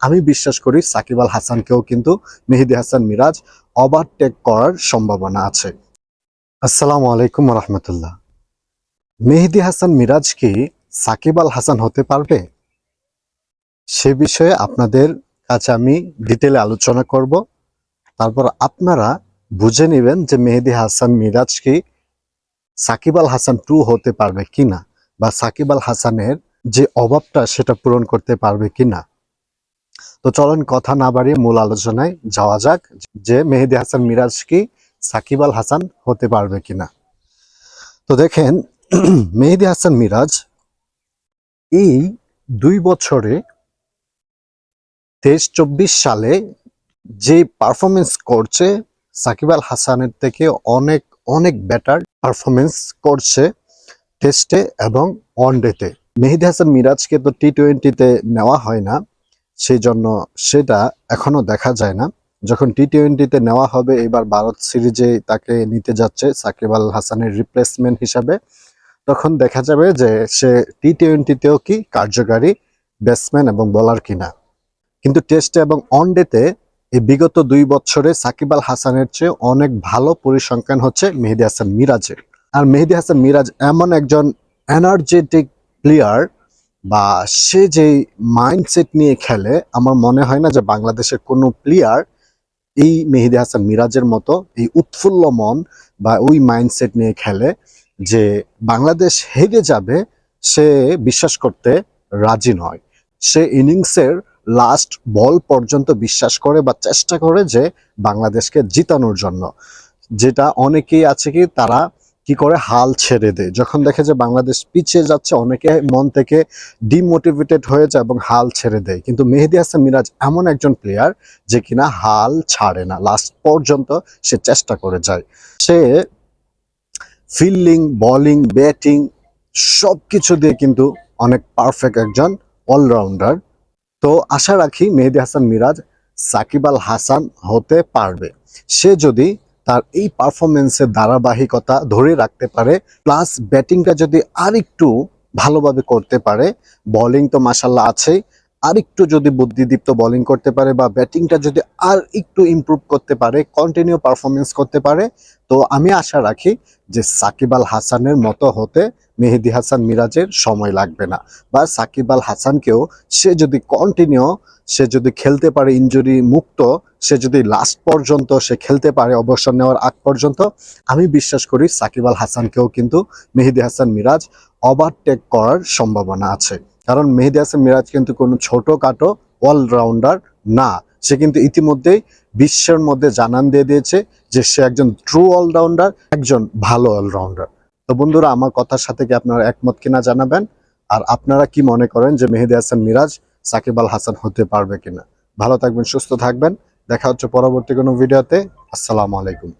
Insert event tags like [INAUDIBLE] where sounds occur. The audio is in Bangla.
আমি বিশ্বাস করি সাকিব আল হাসানকেও কিন্তু মেহেদি হাসান মিরাজ ওভারটেক করার সম্ভাবনা আছে। আসসালামু আলাইকুম রহমতুল্লাহ মেহেদি হাসান মিরাজ কি সাকিব আল হাসান হতে পারবে? সে বিষয়ে আপনাদের কাছে আমি ডিটেলে আলোচনা করব। তারপর আপনারা বুঝে নেবেন যে মেহেদি হাসান মিরাজ কি সাকিব আল হাসান টু হতে পারবে কিনা বা সাকিব আল হাসানের যে অভাবটা সেটা পূরণ করতে পারবে কিনা। তো চলেন কথা না বাড়িয়ে মূল আলোচনায় যাওয়া যাক যে মেহেদি হাসান মিরাজ কি সাকিব আল হাসান হতে পারবে কিনা। তো দেখেন, [CLEARS THROAT] মেহেদি হাসান মিরাজ এই দুই বছরে তেইশ চব্বিশ সালে যে পারফরমেন্স করছে, সাকিব আল হাসানের থেকে অনেক অনেক বেটার পারফরমেন্স করছে টেস্টে এবং ওয়ানডেতে মেহেদি হাসান মিরাজকে তো টি টোয়েন্টিতে নেওয়া হয় না। সেই জন্য সেটা এখনও দেখা যায় না। যখন টি টোয়েন্টিতে নেওয়া হবে, এবার ভারত সিরিজে তাকে নিতে যাচ্ছে সাকিব আল হাসানের রিপ্লেসমেন্ট হিসাবে। তখন দেখা যাবে যে সে টি টোয়েন্টিতেও কি কার্যকারী ব্যাটসম্যান এবং বোলার কিনা। কিন্তু টেস্টে এবং ওয়ানডেতে এই বিগত দুই বছরে সাকিব আল হাসানের চেয়ে অনেক ভালো পরিসংখ্যান হচ্ছে মেহেদি হাসান মিরাজের। আর মেহেদি হাসান মিরাজ এমন একজন এনার্জেটিক প্লেয়ার বা সে যে মাইন্ডসেট নিয়ে খেলে, আমার মনে হয় না যে বাংলাদেশের কোনো প্লেয়ার এই মেহেদি হাসান মিরাজের মতো, এই উৎফুল্ল মন বা ওই মাইন্ডসেট নিয়ে খেলে যে বাংলাদেশ হেরে যাবে, সে বিশ্বাস করতে রাজি নয়। সে ইনিংসের লাস্ট বল পর্যন্ত বিশ্বাস করে বা চেষ্টা করে যে বাংলাদেশকে জিতানোর জন্য। যেটা অনেকেই আছে কি, তারা কি করে হাল ছেড়ে দেয়? যখন দেখে যে বাংলাদেশ পিছিয়ে যাচ্ছে, অনেকে মন থেকে ডিমোটিভেটেড হয়ে যায় এবং হাল ছেড়ে দেয়। কিন্তু মেহেদি হাসান মিরাজ এমন একজন প্লেয়ার যে কিনা হাল ছাড়ে না। লাস্ট পর্যন্ত সে চেষ্টা করে যায়। সে ফিল্ডিং বলিং ব্যাটিং সব কিছু দিয়ে কিন্তু অনেক পারফেক্ট একজন অলরাউন্ডার তো আশা রাখি মেহেদি হাসান মিরাজ সাকিব আল হাসান হতে পারবে। সে যদি তার এই পারফরমেন্সের ধারাবাহিকতা ধরে রাখতে পারে, প্লাস ব্যাটিংটা যদি আর একটু ভালোভাবে করতে পারে, বলিং তো মাসাল্লাহ আছেই আরেকটু যদি বুদ্ধিদীপ্ত বোলিং করতে পারে বা ব্যাটিংটা যদি আর একটু ইমপ্রুভ করতে পারে কন্টিনিউ পারফরমেন্স করতে পারে, তো আমি আশা রাখি যে সাকিব আল হাসানের মতো হতে মেহেদি হাসান মিরাজের সময় লাগবে না। বা সাকিব আল হাসানকেও সে যদি কন্টিনিউ সে যদি খেলতে পারে ইনজুরি মুক্ত, সে যদি লাস্ট পর্যন্ত সে খেলতে পারে, অবসর নেওয়ার আগ পর্যন্ত, আমি বিশ্বাস করি সাকিব আল হাসানকেও কিন্তু মেহেদি হাসান মিরাজ ওভারটেক করার সম্ভাবনা আছে। কারণ মেহেদি হাসান মিরাজ কিন্তু কোনো ছোটখাটো অলরাউন্ডার না। সে কিন্তু ইতিমধ্যেই বিশ্বের মধ্যে জানান দিয়ে দিয়েছে যে সে একজন ট্রু অলরাউন্ডার একজন ভালো অলরাউন্ডার তো বন্ধুরা, আমার কথার সাথে কি আপনারা একমত কিনা জানাবেন? আর আপনারা কি মনে করেন যে মেহেদি হাসান মিরাজ সাকিব আল হাসান হতে পারবে কিনা? ভালো থাকবেন, সুস্থ থাকবেন। দেখা হচ্ছে পরবর্তী কোনো ভিডিওতে। আসসালামু আলাইকুম।